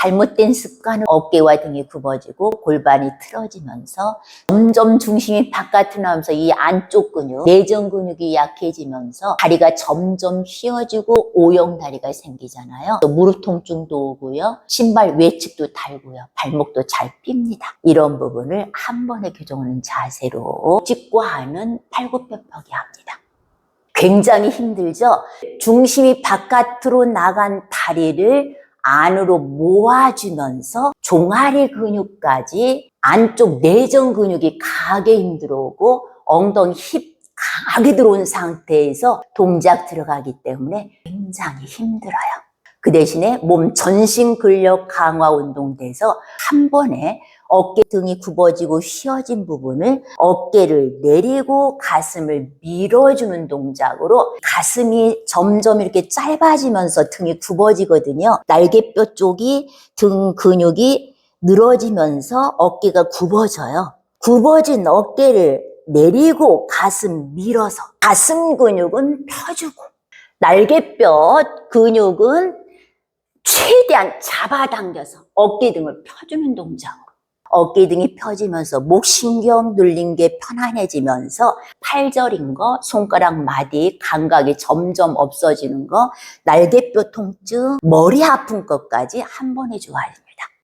잘못된 습관은 어깨와 등이 굽어지고 골반이 틀어지면서 점점 중심이 바깥으로 나오면서 이 안쪽 근육, 내전 근육이 약해지면서 다리가 점점 휘어지고 오형 다리가 생기잖아요. 또 무릎 통증도 오고요. 신발 외측도 달고요. 발목도 잘 삉니다. 이런 부분을 한 번에 교정하는 자세로 찍고 하는 팔굽혀펴기 합니다. 굉장히 힘들죠? 중심이 바깥으로 나간 다리를 안으로 모아주면서 종아리 근육까지 안쪽 내전 근육이 강하게 힘들어오고 엉덩이 힙 강하게 들어온 상태에서 동작 들어가기 때문에 굉장히 힘들어요. 그 대신에 몸 전신 근력 강화 운동돼서 한 번에 어깨 등이 굽어지고 휘어진 부분을 어깨를 내리고 가슴을 밀어주는 동작으로 가슴이 점점 이렇게 짧아지면서 등이 굽어지거든요. 날개뼈 쪽이 등 근육이 늘어지면서 어깨가 굽어져요. 굽어진 어깨를 내리고 가슴 밀어서 가슴 근육은 펴주고 날개뼈 근육은 최대한 잡아당겨서 어깨 등을 펴주는 동작으로 어깨 등이 펴지면서 목신경 눌린 게 편안해지면서 팔절인 거, 손가락 마디 감각이 점점 없어지는 거, 날개뼈 통증, 머리 아픈 것까지 한 번에 좋아집니다.